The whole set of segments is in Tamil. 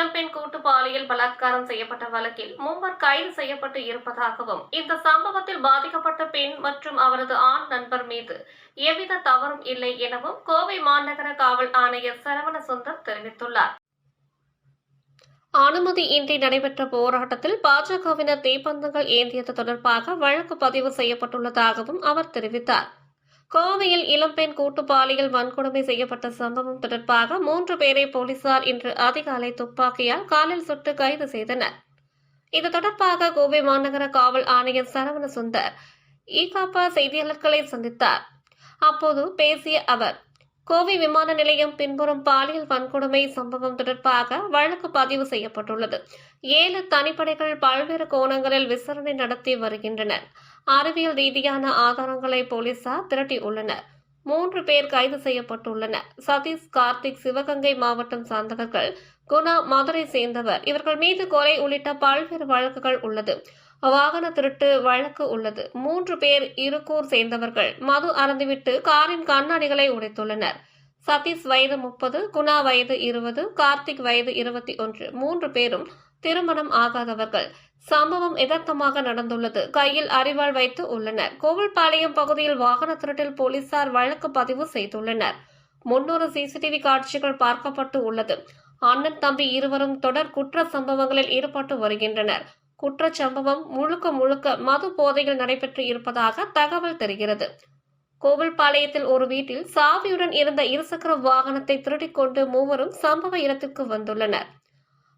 இளம்பெண் கூட்டு பாலியல் பலாத்காரம் செய்யப்பட்ட வழக்கில் மூவர் கைது செய்யப்பட்டு இருப்பதாகவும் இந்த சம்பவத்தில் பாதிக்கப்பட்ட பெண் மற்றும் அவரது ஆண் நண்பர் மீது எவ்வித தவறும் இல்லை எனவும் கோவை மாநகர காவல் ஆணையர் சரவண சுந்தர் தெரிவித்துள்ளார் அனுமதியின்றி நடைபெற்ற போராட்டத்தில் பாஜகவினர் தீப்பந்தங்கள் ஏந்தியது தொடர்பாக வழக்கு பதிவு செய்யப்பட்டுள்ளதாகவும் அவர் தெரிவித்தார். கோவையில் இளம்பெண் கூட்டு பாலியல் வன்கொடுமை செய்யப்பட்ட சம்பவம் தொடர்பாக மூன்று பேரை போலீசார் இன்று அதிகாலை துப்பாக்கியால் காலில் சுட்டு கைது செய்தனர். இது தொடர்பாக கோவை மாநகர காவல் ஆணையர் சரவண சுந்தர் ஈகாப்பா செய்தியாளர்களை சந்தித்தார். அப்போது பேசிய அவர் கோவை விமான நிலையம் பின்புறம் பாலியல் வன்கொடுமை சம்பவம் தொடர்பாக வழக்கு பதிவு செய்யப்பட்டுள்ளது. ஏழு தனிப்படைகள் பல்வேறு கோணங்களில் விசாரணை நடத்தி வருகின்றனர். அறிவியல் ரீதியான ஆதாரங்களை போலீசார் திரட்டியுள்ளனர். மூன்று பேர் கைது செய்யப்பட்டுள்ளனர். சதீஷ் கார்த்திக் சிவகங்கை மாவட்டம் சார்ந்தவர்கள் குணா மதுரை சேர்ந்தவர். இவர்கள் மீது கொலை உள்ளிட்ட பல்வேறு வழக்குகள் உள்ளது. வாகன திருட்டு வழக்கு உள்ளது. மூன்று பேர் இருக்கூர் சேர்ந்தவர்கள். மது அறந்துவிட்டு காரின் கண்ணாடிகளை உடைத்துள்ளனர். சதீஷ் வயது முப்பது குணா வயது இருபது கார்த்திக் வயது இருபத்தி ஒன்று. மூன்று பேரும் திருமணம் ஆகாதவர்கள். சம்பவம் யதார்த்தமாக நடந்துள்ளது. கையில் அறிவாள் வைத்து உள்ளனர். கோவில்பாளையம் பகுதியில் வாகன திருட்டில் போலீசார் வழக்கு பதிவு செய்துள்ளனர். முன்னூறு சிசிடிவி காட்சிகள் பார்க்கப்பட்டு உள்ளது. அண்ணன் தம்பி இருவரும் தொடர் குற்ற சம்பவங்களில் ஈடுபட்டு வருகின்றனர். குற்றச்சம்பவம் முழுக்க முழுக்க மது போதையில் நடைபெற்று இருப்பதாக தகவல் தெரிகிறது. கோவில்பாளையத்தில் ஒரு வீட்டில் சாவியுடன் இருந்த இருசக்கர வாகனத்தை திருடிக்கொண்டு மூவரும் சம்பவ இடத்திற்கு வந்துள்ளனர்.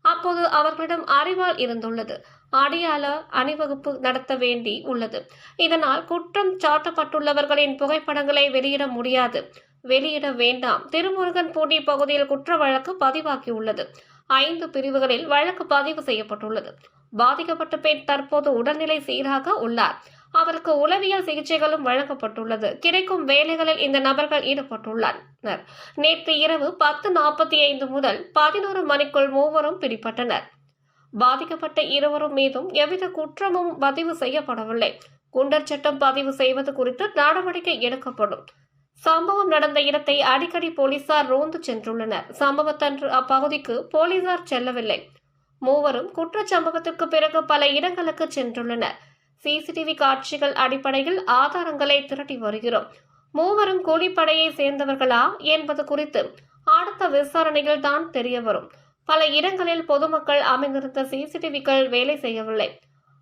அப்போது அவர்களிடம் அறிவால் இருந்துள்ளது. அடையாள அணிவகுப்பு நடத்த வேண்டி உள்ளது. இதனால் குற்றம் சாட்டப்பட்டுள்ளவர்களின் புகைப்படங்களை வெளியிட முடியாது. வெளியிட வேண்டாம். திருமுருகன் பூண்டி பகுதியில் குற்ற வழக்கு பதிவாகியுள்ளது. ஐந்து பிரிவுகளில் வழக்கு பதிவு செய்யப்பட்டுள்ளது. பாதிக்கப்பட்ட பெண் தற்போது உடல்நிலை சீராக உள்ளார். அவருக்கு உளவியல் சிகிச்சைகளும் வழங்கப்பட்டுள்ளது. கிடைக்கும் வேலைகளில் இந்த நபர்கள் ஈடுபட்டுள்ளனர். நேற்று இரவு பத்து நாற்பத்தி ஐந்து முதல் பதினோரு மணிக்குள் மூவரும் பிடிபட்டனர். பாதிக்கப்பட்ட இருவரும் மீதும் எவ்வித குற்றமும் பதிவு செய்யப்படவில்லை. குண்டர் சட்டம் பதிவு செய்வது குறித்து நடவடிக்கை எடுக்கப்படும். சம்பவம் நடந்த இடத்தை அடிக்கடி போலீசார் ரோந்து சென்றுள்ளனர். சம்பவத்தன்று அப்பகுதிக்கு போலீசார் செல்லவில்லை. மூவரும் குற்றச்சம்பவத்திற்கு பிறகு பல இடங்களுக்கு சென்றுள்ளனர். சிசிடிவி காட்சிகள் அடிப்படையில் ஆதாரங்களை திரட்டி வருகிறோம். மூவரும் கூலிப்படையை சேர்ந்தவர்களா என்பது குறித்து அடுத்த விசாரணையில் தான் தெரிய வரும். பல இடங்களில் பொதுமக்கள் அமைந்திருந்த சிசிடிவிகள் வேலை செய்யவில்லை.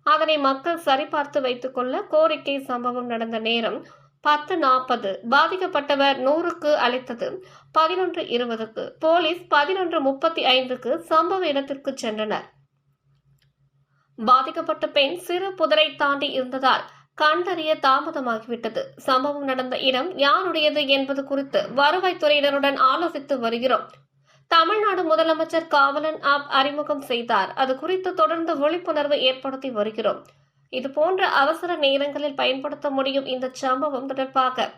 அதனை மக்கள் சரிபார்த்து வைத்துக் கொள்ள கோரிக்கை சம்பவம் நடந்த நேரம் பத்து நாற்பது. பாதிக்கப்பட்டவர் நூறுக்கு அளித்தது பதினொன்று இருபதுக்கு. போலீஸ் பதினொன்று முப்பத்தி ஐந்துக்கு சம்பவ இடத்திற்கு சென்றனர். பாதிக்கப்பட்ட பெண் சிறு புதரை தாண்டி இருந்ததால் கண்டறிய தாமதமாகிவிட்டது. சம்பவம் நடந்த இடம் யாருடையது என்பது குறித்து வருவாய்த்துறையினருடன் ஆலோசித்து வருகிறோம். தமிழ்நாடு முதலமைச்சர் காவலன் ஆப் அறிமுகம் செய்தார். அது குறித்து தொடர்ந்து விழிப்புணர்வு ஏற்படுத்தி வருகிறோம். இது போன்ற அவசர நேரங்களில் பயன்படுத்த முடியும் இந்த சம்பவம் தொடர்பாக.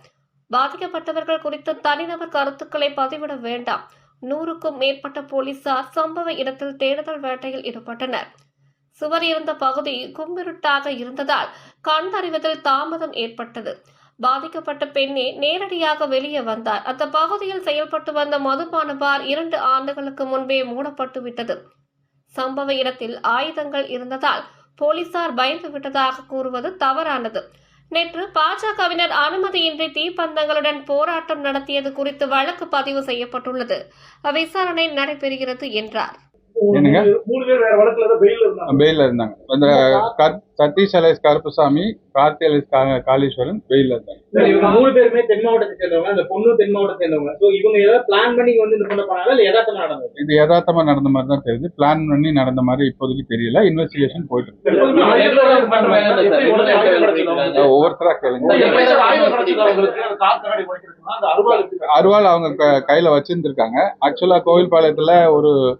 பாதிக்கப்பட்டவர்கள் குறித்து தனிநபர் கருத்துக்களை பதிவிட வேண்டாம். நூறுக்கும் மேற்பட்ட போலீசார் சம்பவ இடத்தில் தேடுதல் வேட்டையில் ஈடுபட்டனர். சுவர் இருந்த பகுதி கும்பிருட்டாக இருந்ததால் கண்டறிவதில் தாமதம் ஏற்பட்டது. பாதிக்கப்பட்ட பெண்ணே நேரடியாக வெளியே வந்தார். அந்த பகுதியில் செயல்பட்டு வந்த மதுபான பார் இரண்டு ஆண்டுகளுக்கு முன்பே மூடப்பட்டு விட்டது. சம்பவ இடத்தில் ஆயுதங்கள் இருந்ததால் போலீசார் பயந்து விட்டதாக கூறுவது தவறானது. நேற்று பாஜகவினர் அனுமதியின்றி தீப்பந்தங்களுடன் போராட்டம் நடத்தியது குறித்து வழக்கு பதிவு செய்யப்பட்டுள்ளது. விசாரணை நடைபெறுகிறது என்றார். என்னங்க? மூணு பேர் வேற வழக்குல தான் பெயில் இருந்தாங்க. பெயில இருந்தாங்க. அந்த சதீஷ் அலேஸ் கருப்புசாமி கார்த்தி அலேஸ் காளீஸ்வரன் பெயில இருந்தாங்க. இவங்க மூணு பேருமே தென் மாவட்டத்தை சேர்ந்தவங்க. அந்த பொண்ணு தென் மாவட்டத்தை சேர்ந்தவங்க. சோ இவங்க ஏதாவது பிளான் பண்ணி வந்து இந்த பொண்ணை பண்ணாங்களா? இல்ல யதார்த்தமா நடந்தது? இது யதார்த்தமா நடந்த மாதிரி தான் தெரியுது. பிளான் பண்ணி நடந்த மாதிரி இப்போதைக்கு தெரியல. இன்வெஸ்டிகேஷன் போயிட்டு இருக்கு. ஒவ்வொருத்தரா கேளுங்க. அருவாள் அவங்க க- கையில வச்சிருந்துருக்காங்க. ஆக்சுவலா கோவில்பாளையத்துல ஒரு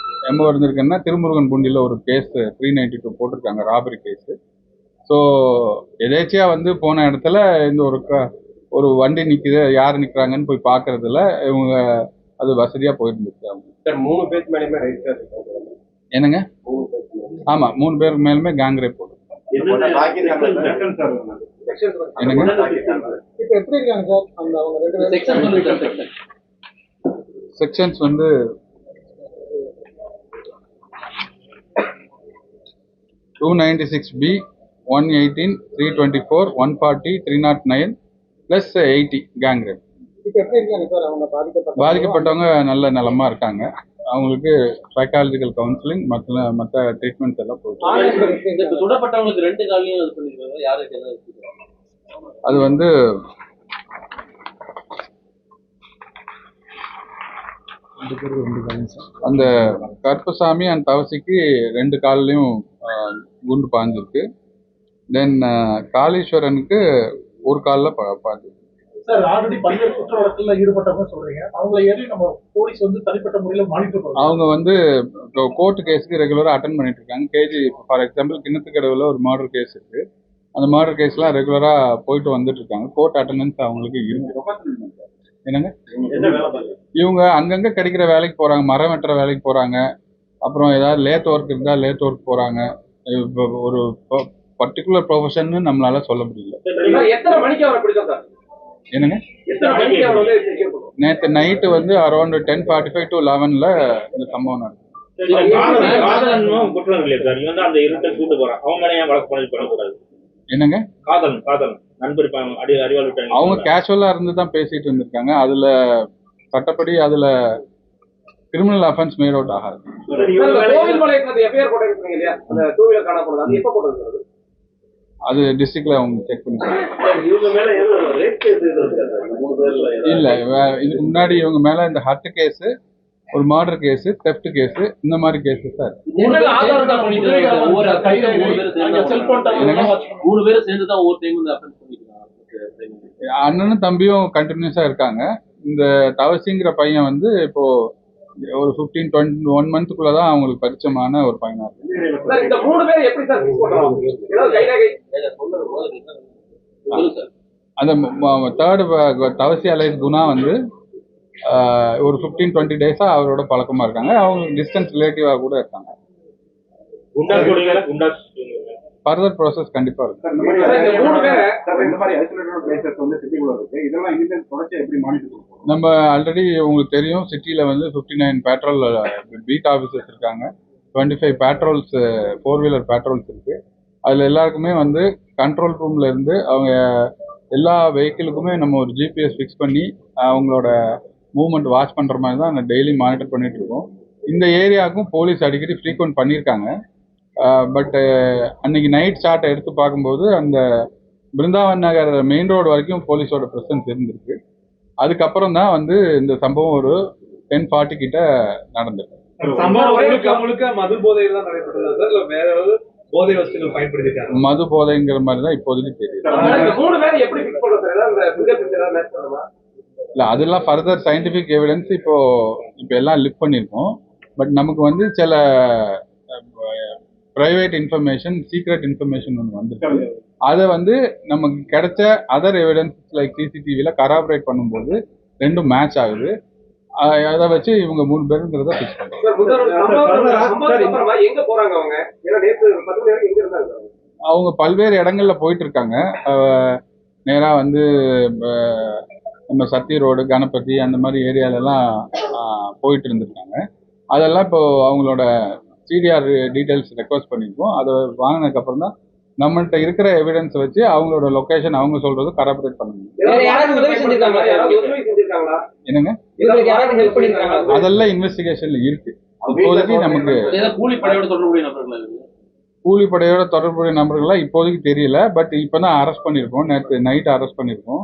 எம்ஓ இருந்திருக்குன்னா திருமுருகன் பூண்டியில் ஒரு கேஸ் த்ரீ நைன்டி டூ போட்டிருக்காங்க ராபரி கேஸு ஸோ எதேச்சியா வந்து போன இடத்துல இந்த ஒரு க ஒரு வண்டி நிற்குது யார் நிற்கிறாங்கன்னு போய் பார்க்கறதுல இவங்க அது வசதியாக போயிருந்துச்சு அவங்க. சார் மூணு பேருக்கு மேலேயுமே ரைட் என்னங்க? ஆமாம் மூணு பேருக்கு மேலுமே கேங் ரேப் போட்டு செகண்ட் சார். என்னங்க? இப்போ எப்படி இருக்காங்க சார் அந்த அவங்க ரெண்டு பேரும் செக்ஷன்ஸ் வந்து two ninety six B one eighteen three twenty four one forty three not nine plus eighty gang rape இப்போ எப்படி இருக்காங்க சார் அவங்க பாதிக்கப்பட்ட பாதிக்கப்பட்டவங்க நல்ல நலமா இருக்காங்க. அவங்களுக்கு சைக்காலஜிக்கல் கவுன்சிலிங் மற்ற மற்ற ட்ரீட்மெண்ட்ஸ் எல்லாம் போயிட்டு இந்த சுடப்பட்டவங்களுக்கு ரெண்டு காலையும் இது பண்ணிருக்காங்க யாருக்கு என்ன இருக்குது அது வந்து அந்த கருப்பசாமி அண்ட் தவசிக்கு ரெண்டு கால்லையும் குண்டு பாஞ்சிருக்கு. தென் காளீஸ்வரனுக்கு ஒரு காலில் பாஞ்சிருக்கு. சார் ஆல்ரெடி பல்வேறு குற்ற வழக்குல ஈடுபட்டவங்க சொல்றீங்க. அவங்கள ஏறி நம்ம போலீஸ் வந்து தனிப்பட்ட முறையில மானிட்டர் அவங்க வந்து கோர்ட்டு கேஸுக்கு ரெகுலராக அட்டன் பண்ணிட்டு இருக்காங்க. கேஜி ஃபார் எக்ஸாம்பிள் கிணத்துக்கடவுல ஒரு மர்டர் கேஸ் இருக்கு. அந்த மர்டர் கேஸ்லாம் ரெகுலராக போயிட்டு வந்துட்டு இருக்காங்க. கோர்ட் அட்டண்டன்ஸ் அவங்களுக்கு இருக்கு. என்னங்க? என்ன வேலை பாருங்க இவங்க அங்கங்க கிடைக்கிற வேலைக்கு போறாங்க மரம் வெட்டுற வேலைக்கு போறாங்க அப்புறம் ஏதாவது லேத் ஒர்க் இருந்தா லேத் ஒர்க் போறாங்க. இப்போ ஒரு பர்டிகுலர் ப்ரொஃபஷன் நம்மளால சொல்ல முடியல. என்னங்க? நேற்று நைட்டு வந்து around ten forty five to லெவனில் இந்த சம்பவம் நடக்கும் என்னங்க? காதலன் காதலன். நண்பர் அடி அறிவாள் அவங்க கேஷுவலாக இருந்து தான் பேசிட்டு இருந்திருக்காங்க. அதுல சட்டப்படி அதுல கிரிமினல் அஃபென்ஸ் மேட் அவுட் ஆகாது. அது எப்போ போட்டிருக்கிறது அது? டிஸ்ட்ரிக்ட்ல அவங்க செக் பண்ணி இல்ல வே- இதுக்கு முன்னாடி இவங்க மேல இந்த ஹர்ட் கேஸ் ஒரு மர்டர் கேஸ் தெஃப்ட் கேஸ் இந்த மாதிரி கேஸ் சார் அண்ணனும் தம்பியும் கண்டினியூஸா இருக்காங்க. இந்த தவசிங்கிற பையன் வந்து இப்போ ஒரு ஃபிஃப்டீன் டுவெண்ட்டி ஒன் மந்த்துக்குள்ள தான் அவங்களுக்கு பரிச்சயமான ஒரு பையனா இருக்கு. அந்த தேர்டு தவசி அலைஸ் குணா வந்து ஒரு ஃபிஃப்டீன் டுவெண்ட்டி டேஸா அவரோட பழக்கமா இருக்காங்க. அவங்க டிஸ்டன்ஸ் ரிலேட்டிவா கூட இருக்காங்க. ஃபர்தர் ப்ராசஸ் கண்டிப்பா இருக்கு. நம்ம ஆல்ரெடி உங்களுக்கு தெரியும் சிட்டியில் வந்து fifty nine patrol beat officers இருக்காங்க. Twenty five patrols four wheeler patrols இருக்கு. அதில் எல்லாருக்குமே வந்து கண்ட்ரோல் ரூம்ல இருந்து அவங்க எல்லா வெஹிக்கிளுக்குமே நம்ம ஒரு ஜிபிஎஸ் ஃபிக்ஸ் பண்ணி அவங்களோட மூவ்மெண்ட் வாட்ச் பண்ணுற மாதிரி தான் டெய்லி மானிட்டர் பண்ணிட்டு இருக்கோம். இந்த ஏரியாவுக்கும் போலீஸ் அடிக்கடி ஃப்ரீக்வெண்ட் பண்ணியிருக்காங்க. பட் அன்னைக்கு நைட் ஷாட்டை எடுத்து பார்க்கும்போது அந்த பிருந்தாவன் நகர் மெயின் ரோடு வரைக்கும் போலீஸோட ப்ரெசன்ஸ் இருந்திருக்கு. அதுக்கப்புறம் தான் வந்து இந்த சம்பவம் ஒரு டென் ஃபார்ட்டி கிட்ட நடந்திருக்கு மது போதைங்கிற மாதிரி தான் இப்போதைக்கு தெரியுது. இல்லை அதெல்லாம் ஃபர்தர் சயின்டிஃபிக் எவிடன்ஸ் இப்போ இப்போ எல்லாம் லிப் பண்ணியிருக்கோம் பட் நமக்கு வந்து சில ப்ரைவேட் இன்ஃபர்மேஷன் சீக்ரெட் இன்ஃபர்மேஷன் ஒன்று வந்திருக்கு. அதை வந்து நமக்கு கிடைச்ச அதர் எவிடன்ஸ் லைக் சிசிடிவியில் கராபரேட் பண்ணும்போது ரெண்டும் மேட்ச் ஆகுது. அதை வச்சு இவங்க மூணு பேருங்கிறத ஃபிக்ஸ் போறாங்க அவங்க? பல்வேறு இடங்கள்ல போயிட்டு இருக்காங்க. அஹ் நேரா வந்து நம்ம சத்தி ரோடு கணபதி அந்த மாதிரி ஏரியாலெல்லாம் போயிட்டு இருந்திருக்காங்க. அதெல்லாம் இப்போ அவங்களோட சிடிஆர் டீட்டெயில்ஸ் ரெக்வஸ்ட் பண்ணியிருக்கோம். அதை வாங்கினதுக்கப்புறம் தான் நம்மள்ட்ட இருக்கிற எவிடன்ஸ் வச்சு அவங்களோட லொகேஷன் அவங்க சொல்றது கரபரேட் பண்ண முடியும் வேற யாராவது உதவி செஞ்சிருக்காங்களா? யாராவது உதவி செஞ்சிருக்காங்களா? என்னங்க? இவங்களுக்கு யாராவது ஹெல்ப் பண்ணிருக்காங்களா? அதெல்லாம் இன்வெஸ்டிகேஷன்ல இருக்கு. இப்போதைக்கு நமக்கு ஏதாவது கூலி படையோட தொடர்புடைய நபர்கள் இருக்கு கூலிப்படையோட தொடர்புடைய நபர்கள்லாம் இப்போதைக்கு தெரியல. பட் இப்போ தான் அரெஸ்ட் பண்ணியிருக்கோம். நேற்று நைட் அரெஸ்ட் பண்ணியிருக்கோம்.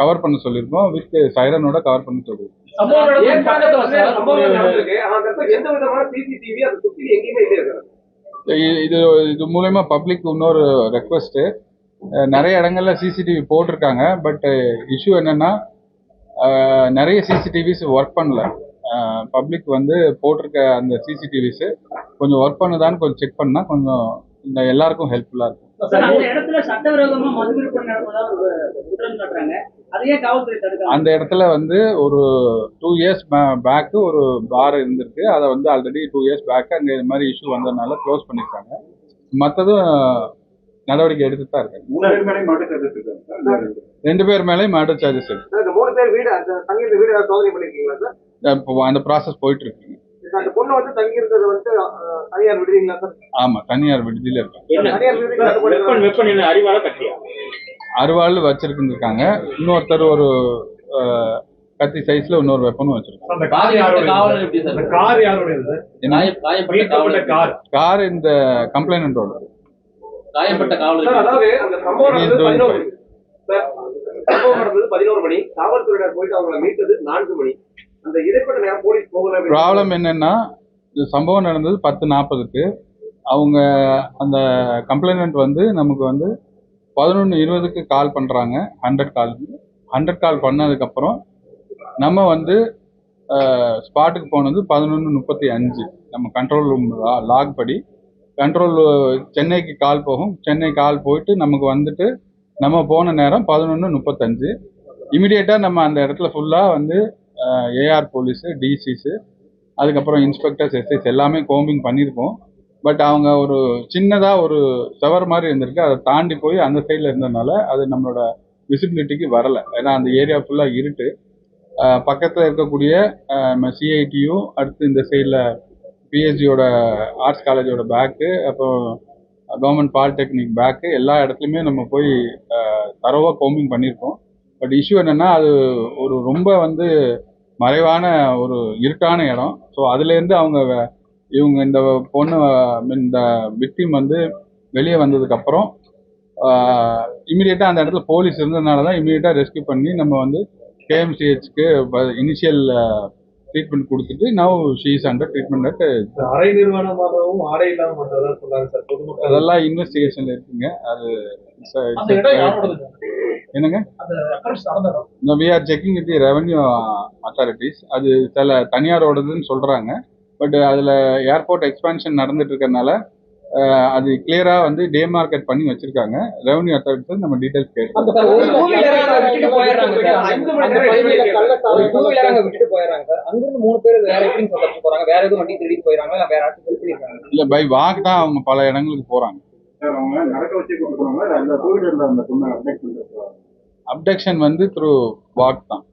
கவர் பண்ண சொல்லியிருக்கோம். வித் சைரனோட கவர் பண்ண சொல்லியிருக்கோம். இது இது மூலயமா பப்ளிக் இன்னொரு ரெக்வஸ்ட்டு நிறைய இடங்கள்ல சிசிடிவி போட்டிருக்காங்க. பட் இஷ்யூ என்னன்னா நிறைய சிசிடிவிஸ் ஒர்க் பண்ணல. பப்ளிக் வந்து போட்டிருக்க அந்த சிசிடிவிஸ் கொஞ்சம் ஒர்க் பண்ணுதான்னு கொஞ்சம் செக் பண்ணா கொஞ்சம் இந்த எல்லாருக்கும் ஹெல்ப்ஃபுல்லா இருக்கும். அந்த இடத்துல வந்து ஒரு டூ இயர்ஸ் பேக்கு ஒரு பார் இருந்திருக்கு. அதை வந்து ஆல்ரெடி டூ இயர்ஸ் பேக்கு அங்கே இது மாதிரி இஷ்யூ வந்ததுனால க்ளோஸ் பண்ணியிருக்காங்க மற்றதும் நடவடிக்கை எடுத்துட்டு தான் இருக்காங்க. சார் ரெண்டு பேர் மேலேயும் மர்டர் சார்ஜஸ் இருக்கு. சார், இந்த மூணு பேர் வீடு அந்த தங்கி இருந்த வீடு ஏதாவது சோதனை பண்ணிருக்கீங்களா சார்? இப்போ அந்த ப்ராசஸ் போயிட்டு இருக்குங்க அந்த பொண்ணு வந்து தங்கி இருக்கிறது வந்து தனியார் விடுவீங்களா சார்? ஆமா தனியார் விடுதியில கட்டியா அருவாள் வச்சிருக்காங்க இன்னொருத்தர் ஒரு கத்தி சைஸ்ல இன்னொரு வெப்பனும் வச்சிருக்காங்க. கார் இந்த கம்ப்ளைனட்டோட காயப்பட்ட சார்? காவலர். அதாவது அந்த சம்பவம் பதினோரு மணி. காவல்துறையினர் போயிட்டு அவங்களை மீட்டது நான்கு மணி. ப்ராப்ளம் என்னன்னா இந்த சம்பவம் நடந்தது பத்து நாற்பதுக்கு. அவங்க அந்த கம்ப்ளைனண்ட் வந்து நமக்கு வந்து பதினொன்று இருபதுக்கு கால் பண்ணுறாங்க ஹண்ட்ரட் கால் ஹண்ட்ரட் கால் பண்ணதுக்கப்புறம் நம்ம வந்து ஸ்பாட்டுக்கு போனது பதினொன்று முப்பத்தி அஞ்சு. நம்ம கண்ட்ரோல் ரூம் லாக் படி. கண்ட்ரோல் சென்னைக்கு கால் போகும். சென்னை கால் போயிட்டு நமக்கு வந்துட்டு நம்ம போன நேரம் பதினொன்று முப்பத்தஞ்சு. இமிடியேட்டாக நம்ம அந்த இடத்துல ஃபுல்லாக வந்து ஏஆர் போலீஸு டிசிஸு அதுக்கப்புறம் இன்ஸ்பெக்டர்ஸ் எஸ்ஐஸ் எல்லாமே கோம்பிங் பண்ணியிருக்கோம். பட் அவங்க ஒரு சின்னதாக ஒரு செவர் மாதிரி இருந்திருக்கு. அதை தாண்டி போய் அந்த சைடில் இருந்ததுனால அது நம்மளோட விசிபிலிட்டிக்கு வரலை. ஏன்னா அந்த ஏரியா ஃபுல்லாக இருட்டு. பக்கத்தில் இருக்கக்கூடிய சிஐடியும் அடுத்து இந்த சைடில் பிஹெச்சியோட ஆர்ட்ஸ் காலேஜோட பேக்கு அப்புறம் கவர்மெண்ட் பாலிடெக்னிக் பேக்கு எல்லா இடத்துலையுமே நம்ம போய் தரவாக கோம்பிங் பண்ணியிருக்கோம். பட் இஷ்யூ என்னென்னா அது ஒரு ரொம்ப வந்து மறைவான ஒரு இருட்டான இடம். ஸோ அதுலேருந்து அவங்க இவங்க இந்த பொண்ணு இந்த விக்டிம் வந்து வெளியே வந்ததுக்கப்புறம் இமீடியட்டாக அந்த இடத்துல போலீஸ் இருந்ததுனால தான் இமீடியட்டாக ரெஸ்க்யூ பண்ணி நம்ம வந்து கேஎம்சிஹெச்க்கு இனிஷியல் ட்ரீட்மெண்ட் கொடுத்துட்டு now she's under treatment at அரை நிர்வாணமாகவும் ஆடை இல்லாம பண்றதா சொல்றாங்க சார் அதெல்லாம் இன்வெஸ்டிகேஷன்ல இருக்குங்க. அது என்னங்க? We are checking with the revenue authorities அது சில தனியாரோடதுன்னு சொல்றாங்க. பட் அதில் ஏர்போர்ட் எக்ஸ்பான்ஷன் நடந்துட்டு இருக்கறனால அஹ், அது கிளியரா வந்து டே மார்க்கெட் பண்ணி வச்சிருக்காங்க. ரெவன்யூ அத்தாரிட்டிஸ் நம்ம டீடைல்ஸ் போயிடுறாங்க. இல்ல வேற யாராச்சும் ஹெல்ப் பண்ணிருக்காங்க இல்ல பை வாக் தான் அவங்க பல இடங்களுக்கு போறாங்க. சார் அவங்க நடக்க வச்சு இல்ல அந்த டூ வீலர்ல அந்த பொண்ணை அப்டேட் பண்ணிட்டு அப்டக்ஷன் வந்து த்ரூ வாக் தான்.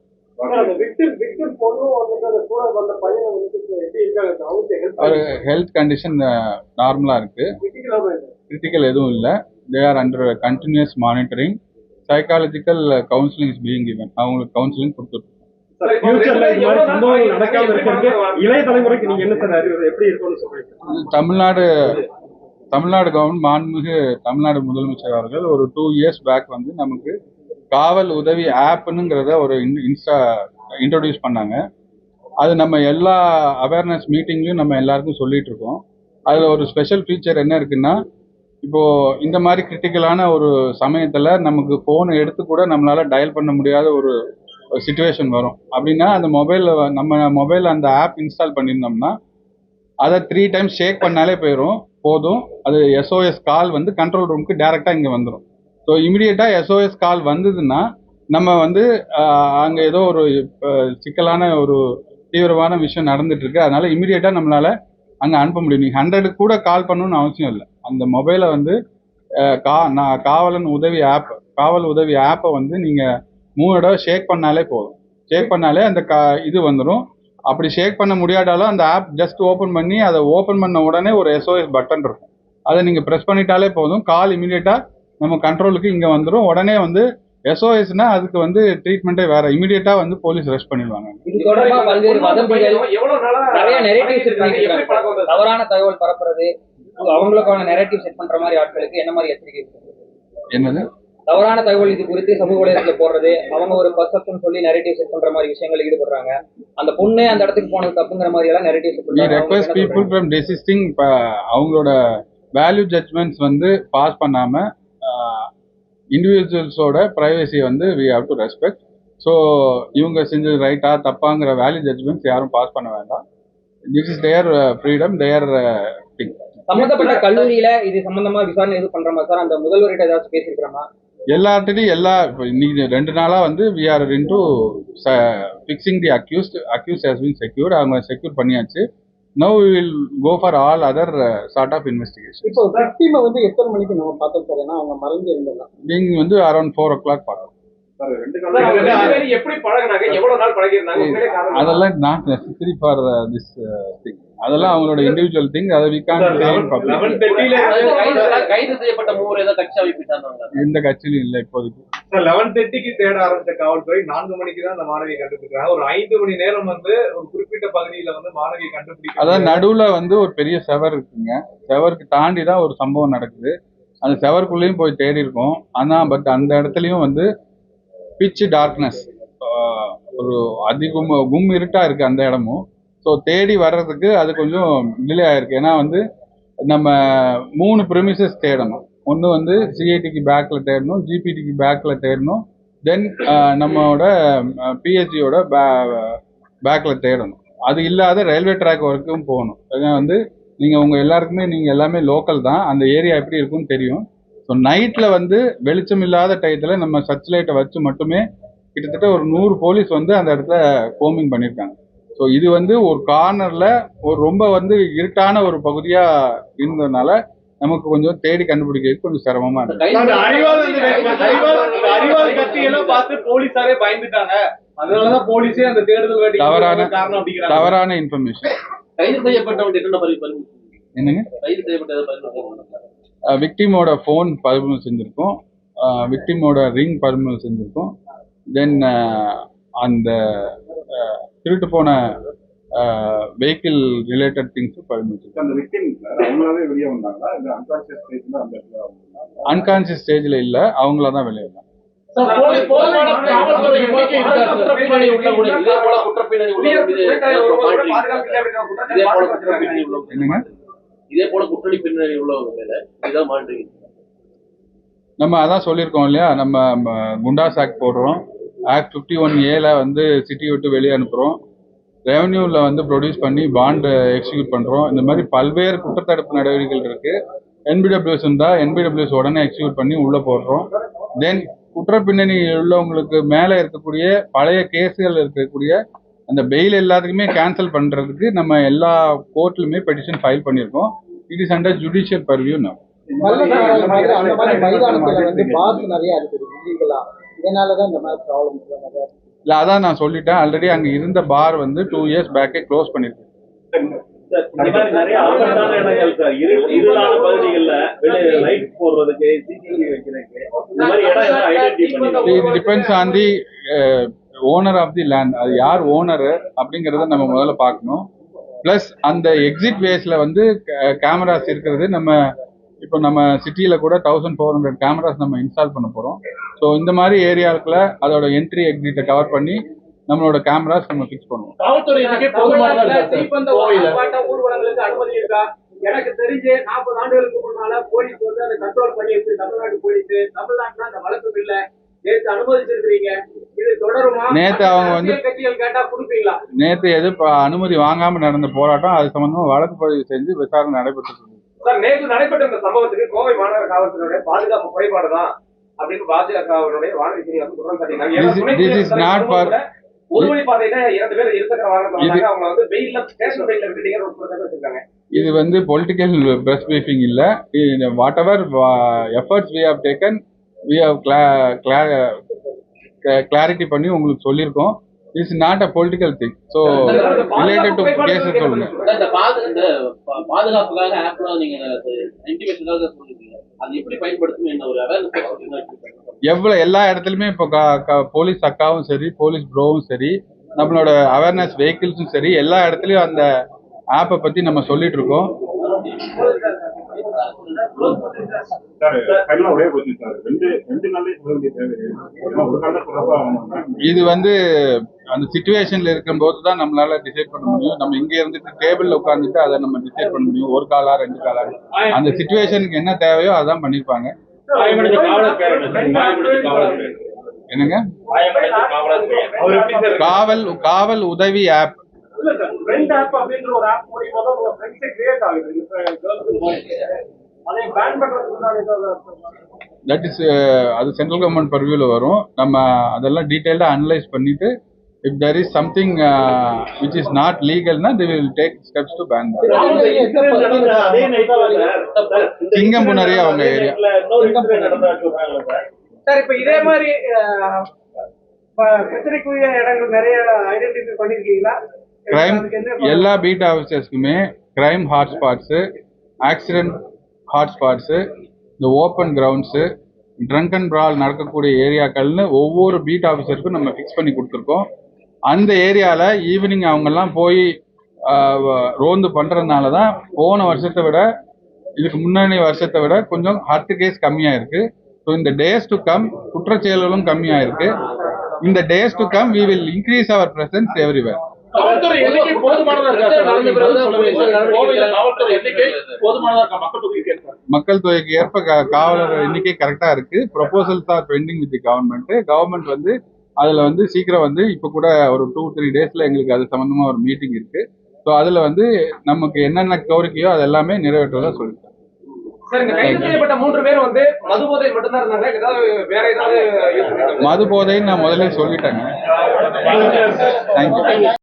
ஒரு ஹெல்த் கண்டிஷன் நார்மலா இருக்கு. கிரிட்டிக்கல் எதுவும் இல்லை. They are under continuous monitoring psychological counselling is being given. அவங்களுக்கு கவுன்சிலிங் கொடுத்துருக்கோம். ஃபியூச்சர்ல இந்த மாதிரி சம்பவங்கள் நடக்காம இருக்கிறதுக்கு இளைய தலைமுறைக்கு நீங்க என்ன சார் அறிவுரை எப்படி இருக்கும்னு சொல்றீங்க? தமிழ்நாடு தமிழ்நாடு கவர்மெண்ட் மாண்புமிகு தமிழ்நாடு முதலமைச்சர் அவர்கள் ஒரு டூ இயர்ஸ் பேக் வந்து நமக்கு காவல் உதவி ஆப்னுங்கிறத ஒரு இன்ஸ்டா இன்ட்ரோடியூஸ் பண்ணாங்க. அது நம்ம எல்லா அவேர்னஸ் மீட்டிங்லையும் நம்ம எல்லாருக்கும் சொல்லிட்டு இருக்கோம் அதில் ஒரு ஸ்பெஷல் ஃபீச்சர் என்ன இருக்குன்னா இப்போ இந்த மாதிரி கிரிட்டிக்கலான ஒரு சமயத்தில் நமக்கு ஃபோனை எடுத்து கூட நம்மளால டயல் பண்ண முடியாத ஒரு சுச்சுவேஷன் வரும். அப்படின்னா அந்த மொபைலில் நம்ம மொபைலில் அந்த ஆப் இன்ஸ்டால் பண்ணியிருந்தோம்னா அதை த்ரீ டைம்ஸ் ஷேக் பண்ணாலே போயிடும் போதும். அது எஸ்ஓஎஸ் கால் வந்து கண்ட்ரோல் ரூமுக்கு டேரெக்டாக இங்கே வந்துடும் ஸோ இமிடியேட்டாக எஸ்ஓஎஸ் கால் வந்ததுன்னா நம்ம வந்து அங்கே ஏதோ ஒரு சிக்கலான ஒரு தீவிரமான விஷயம் நடந்துட்டுருக்கு. அதனால் அதனால இமிடியேட்டாக அங்கே அனுப்ப முடியும். நீங்கள் ஹண்ட்ரடுக்கு கூட கால் பண்ணணும்னு அவசியம் இல்லை. அந்த மொபைலை வந்து கா நான் காவலன் உதவி ஆப் காவல் உதவி ஆப்பை வந்து நீங்கள் மூணு தடவை ஷேக் பண்ணாலே போதும். ஷேக் பண்ணாலே அந்த கா இது வந்துடும் அப்படி ஷேக் பண்ண முடியாட்டாலும் அந்த ஆப் ஜஸ்ட் ஓப்பன் பண்ணி அதை ஓப்பன் பண்ண உடனே ஒரு எஸ்ஓஎஸ் பட்டன் இருக்கும். அதை நீங்கள் ப்ரெஸ் பண்ணிட்டாலே போதும். கால் இமீடியட்டாக நம்ம கண்ட்ரோலுக்கு இங்கே வந்துடும் உடனே வந்து எஸ்ஓஎஸ்னா அதுக்கு வந்து ட்ரீட்மெண்ட்டே வேற. இமீடியட்டாக வந்து போலீஸ் ரெஸ்ட் பண்ணிடுவாங்க? தவறான தகவல் பரப்புறது அவங்களுக்கான நெரேட்டிவ் செட் பண்ற மாதிரி ஆட்களுக்கு என்ன மாதிரி எச்சரிக்கை? என்னது? தவறான தகவல் இது குறித்து சமூக வலைதளத்துல போடுறது அவங்க ஒரு பர்செப்ஷன் சொல்லி நெரேட்டிவ் செட் பண்ற மாதிரி விஷயங்கள் ஈடுபடுறாங்க. அந்த பொண்ணே அந்த இடத்துக்கு போனது தப்புங்கிற மாதிரி எல்லாம் நெரேட்டிவ் செட் பண்றாங்க. People from desisting இப்போ அவங்களோட வேல்யூ ஜட்மெண்ட்ஸ் வந்து பாஸ் பண்ணாம இண்டிவிஜுவல்ஸோட ப்ரைவசியை வந்து we have to respect so இவங்க செஞ்சது ரைட்டா தப்பாங்கிற வேல்யூ ஜட்மெண்ட்ஸ் யாரும் பாஸ் பண்ண வேண்டாம். This is their freedom their thing சம்பந்தப்பட்ட கல்லூரியில இது சம்பந்தமா விசாரணை எதுவும் பண்றோமா சார்? அந்த முதல்வர்கிட்ட ஏதாச்சும் பேசியிருக்கிறோமா? எல்லார்ட்டையும் எல்லா இப்போ இன்னைக்கு ரெண்டு நாளாக வந்து we are in to fixing the accused accused has been secured அவங்க செக்யூர் பண்ணியாச்சு. No we will go for all other sort of investigation இப்போ விக்டிமை வந்து எத்தனை மணிக்கு நம்ம பார்த்தோம் சார் ஏன்னா அவங்க மறைஞ்சு இருந்தலாம் நீங்கள் வந்து அரௌண்ட் ஃபோர் ஓ கிளாக் காரணம் அதெல்லாம் not necessary for this thing அதெல்லாம் அவங்களோட இண்டிவிஜுவல் திங் அதை வி கான் கைது கைது செய்யப்பட்ட மூவர் ஏதோ கட்சி அமைப்பிட்டாங்க எந்த கட்சியிலும் இல்லை இப்போதைக்கு. சார் லெவன் தேர்ட்டிக்கு தேட ஆரம்பிச்ச காவல்துறை நான்கு மணிக்கு தான் அந்த மாணவியை கண்டுபிடிக்கிறாங்க. ஒரு ஐந்து மணி நேரம் வந்து ஒரு குறிப்பிட்ட பகுதியில வந்து மாணவியை கண்டுபிடிக்க அதாவது நடுவுல வந்து ஒரு பெரிய செவர் இருக்குங்க. செவருக்கு தாண்டி தான் ஒரு சம்பவம் நடக்குது. அந்த செவருக்குள்ளேயும் போய் தேடி இருக்கோம். ஆனா பட் அந்த இடத்துலயும் வந்து பிச் டார்க்னஸ் ஒரு அதிகம் கும் இருட்டா இருக்கு அந்த இடமும். ஸோ தேடி வர்றதுக்கு அது கொஞ்சம் டிலே ஆயிருக்கு ஏன்னா வந்து நம்ம மூணு ப்ரிமிசஸ் தேடணும். ஒன்று வந்து சிஐடிக்கு பேக்கில் தேடணும் ஜிபிடிக்கு பேக்கில் தேடணும். தென் நம்மளோட பிஹெச்சியோட பே பேக்கில் தேடணும். அது இல்லாத ரயில்வே ட்ராக் வரைக்கும் போகணும். ஏன்னா வந்து நீங்கள் உங்கள் எல்லாருக்குமே நீங்கள் எல்லாமே லோக்கல் தான். அந்த ஏரியா எப்படி இருக்கும்னு தெரியும். ஸோ நைட்டில் வந்து வெளிச்சம் இல்லாத டயத்தில் நம்ம சர்ச் லைட்டை வச்சு மட்டுமே கிட்டத்தட்ட ஒரு நூறு போலீஸ் வந்து அந்த இடத்துல கோமிங் பண்ணியிருக்காங்க ஸோ இது வந்து ஒரு கார்னரில் ஒரு ரொம்ப வந்து இருட்டான ஒரு பகுதியாக இருந்ததுனால நமக்கு கொஞ்சம் தேடி கண்டுபிடிக்கிறதுக்கு கொஞ்சம் சிரமமாக இருக்கு. தவறான இன்ஃபர்மேஷன் என்னங்க? கைது செய்யப்பட்டது பதிவு விக்டிமோட ஃபோன் பறிமுதல் செஞ்சுருக்கோம். விக்டிமோட ரிங் பறிமுதல் செஞ்சுருக்கோம். தென் அந்த திருட்டு போன வெஹிக்கிள் ரிலேட்டட் திங்ஸும் பறிமுதல் செஞ்சோம் அந்த விக்டிம் அவங்களாவே வெளியே வந்தாங்களா இல்ல அன்கான்சியஸ் ஸ்டேஜ்ல அந்த? அன்கான்சியஸ் ஸ்டேஜில் இல்லை அவங்கள தான் வெளியே வந்தாங்க இதே போல குற்றடி பின்னணி உள்ளவங்க மேல இதான் மாற்றீங்க நம்ம அதான் சொல்லியிருக்கோம் இல்லையா நம்ம ம, குண்டாஸ் ஆக்ட் போடுறோம் ஆக்ட் ஃபிஃப்டி ஒன் ஏல வந்து சிட்டி விட்டு வெளியே அனுப்புகிறோம் ரெவன்யூவில் வந்து ப்ரொடியூஸ் பண்ணி பாண்டு எக்ஸிக்யூட் பண்ணுறோம் இந்த மாதிரி பல்வேறு குற்றத்தடுப்பு நடவடிக்கைகள் இருக்குது என்பிடபிள்யூஸ் இருந்தால் என்பிடபிள்யூஸ் உடனே எக்ஸிக்யூட் பண்ணி உள்ளே போடுறோம். தென் குற்ற பின்னணி உள்ளவங்களுக்கு மேலே இருக்கக்கூடிய பழைய கேஸுகள் இருக்கக்கூடிய அந்த பெயில் எல்லாத்துக்குமே கேன்சல் பண்ணுறதுக்கு நம்ம எல்லா கோர்ட்லையுமே பெட்டிஷன் ஃபைல் பண்ணியிருக்கோம். It is under judicial purview நம்ம இதனாலதான் இந்த மாதிரி ப்ராப்ளம் இல்லை அதான் நான் சொல்லிட்டேன். ஆல்ரெடி அங்கே இருந்த பார் வந்து டூ இயர்ஸ் பேக்கே க்ளோஸ் பண்ணிருக்கு இந்த மாதிரி நிறைய ஆபத்தான இடங்கள் சார் இரு இருளான பகுதிகள்ல வெளியே லைட் போடுறதுக்கு சிசிடிவி வைக்கிறதுக்கு இந்த மாதிரி இடம் எல்லாம் ஐடென்டிஃபை பண்ணி இது depends on the owner of the land அது யார் ஓனர் அப்படிங்கிறத நம்ம முதல்ல பார்க்கணும். ப்ளஸ் அந்த எக்ஸிட் வேஸில் வந்து கேமராஸ் இருக்கிறது நம்ம இப்போ நம்ம சிட்டியில் கூட தௌசண்ட் ஃபோர் ஹண்ட்ரட் கேமராஸ் நம்ம இன்ஸ்டால் பண்ண போகிறோம் ஸோ இந்த மாதிரி ஏரியாவுக்குள்ள அதோட என்ட்ரி எக்ஸிட்டை கவர் பண்ணி நம்மளோட கேமராஸ் நம்ம ஃபிக்ஸ் பண்ணுவோம். காவல்துறை எண்ணிக்கை போதுமானதா இருக்கா சார்? தீப்பந்த கோவையில. ஆர்ப்பாட்ட ஊர்வலங்களுக்கு அனுமதி இருக்கா? எனக்கு தெரிஞ்சு நாற்பது ஆண்டுகளுக்கு முன்னால போலீஸ் வந்து அதை கண்ட்ரோல் பண்ணியிருக்கு தமிழ்நாடு போலீஸ் தமிழ்நாட்டுல அந்த வழக்கம் இல்ல. நேற்று அனுமதிச்சிருக்கிறீங்க. இது தொடருமா? நேத்து அவங்க வந்து- அரசியல் கட்சிகள் கேட்டா கொடுப்பீங்களா? நேற்று எது அனுமதி வாங்காம நடந்த போராட்டம் அது சம்பந்தமா வழக்கு பதிவு செஞ்சு விசாரணை நடைபெற்று. சார் நேற்று நடைபெற்ற இந்த சம்பவத்துக்கு கோவை மாநகர காவல்துறையுடைய பாதுகாப்பு குறைபாடு தான் அப்படின்னு பாஜகவினுடைய வானதி சீனிவாசன் குற்றம் சாட்டினாங்க ஒரு வழி பாதையில இரண்டு பேர் இருசக்கர வாகனத்துல அவங்க வந்து வெயில்ல ஸ்டேஷன் வெயில்ல விட்டீங்க ஒரு குற்றச்சாட்டு வச்சிருக்காங்க. இது வந்து பொலிட்டிக்கல் பிரஸ் பிரீஃபிங் இல்ல. Whatever efforts we have taken we have clarity பண்ணி உங்களுக்கு சொல்லியிருக்கோம். It's not a political thing so related to cases சொல்லுங்க பாதுகாப்புக்காக நீங்க எவ்வளவு எல்லா இடத்துலயுமே இப்போ போலீஸ் அக்காவும் சரி போலீஸ் ப்ரோவும் சரி நம்மளோட அவேர்னஸ் வெஹிக்கிள்ஸும் சரி எல்லா இடத்துலயும் அந்த ஆப்பை பத்தி நம்ம சொல்லிட்டு இருக்கோம். இது வந்து அந்த சுச்சுவேஷன்ல இருக்கும்போது தான் நம்மளால டிசைட் பண்ண முடியும். நம்ம இங்க இருந்துட்டு டேபிள்ல உட்காந்துட்டு அதை நம்ம டிசைட் பண்ண முடியும். ஒரு காலா ரெண்டு காலா. அந்த சுச்சுவேஷனுக்கு என்ன தேவையோ அதான் பண்ணிருப்பாங்க என்னங்க? காவல் காவல் உதவி ஆப் இல்ல சார் ஃப்ரெண்ட் ஆப் அப்படின்ற ஒரு ஆப் மூலியமா தான் உங்க ஃப்ரெண்ட்ஸே கிரியேட் ஆகுது. அதை பேன் பண்றதுக்கு முன்னாடி ஏதாவது தட் இஸ் அது சென்ட்ரல் கவர்மெண்ட் பர்வியூல வரும். நம்ம அதெல்லாம் டீட்டெயில்டாக அனலைஸ் பண்ணிட்டு if there is something which is not லீகல்னா the will take steps to ban Singampunari incident அவங்க சொல்றாங்களா சார் இப்ப இதே மாதிரி ப- பிரச்சனைக்குரிய இடங்கள் நிறைய ஐடென்டிஃபை பண்ணிருக்கீங்களா? கிரைம் எல்லா பீட் ஆஃபீஸர்ஸ்க்குமே கிரைம் ஹாட்ஸ்பாட்ஸு ஆக்சிடென்ட் ஹாட்ஸ்பாட்ஸு இந்த open grounds drunk and brawl நடக்கக்கூடிய ஏரியாக்கள்னு ஒவ்வொரு பீட் ஆஃபீஸருக்கும் நம்ம ஃபிக்ஸ் பண்ணி கொடுத்துருக்கோம். அந்த ஏரியாவில் ஈவினிங் அவங்கெல்லாம் போய் ரோந்து பண்ணுறதுனால தான் போன வருஷத்தை விட இதுக்கு முன்னாடி வருஷத்தை விட கொஞ்சம் ஹர்ட் கேஸ் கம்மியாக இருக்கு ஸோ இந்த டேஸ் டு கம் குற்றச்செயல்களும் கம்மியாக இருக்குது இந்த days to come we will increase our presence everywhere காவல்துறை எண்ணிக்கை போதுமானதா இருக்கா மக்கள் தொகைக்கு ஏற்ப மக்கள் தொகைக்கு ஏற்ப கா- காவலர் எண்ணிக்கை கரெக்டா இருக்கு. Proposals are pending with government government வந்து அதுல வந்து சீக்கிரம் வந்து இப்ப கூட ஒரு டூ த்ரீ டேஸ்ல எங்களுக்கு அது சம்பந்தமா ஒரு மீட்டிங் இருக்கு. ஸோ அதுல வந்து நமக்கு என்னென்ன கோரிக்கையோ அது எல்லாமே நிறைவேற்றதா பண்ணிருக்காங்களா? மது போதைன்னு நான் முதல்ல சொல்லிட்டேங்க. தேங்க்யூ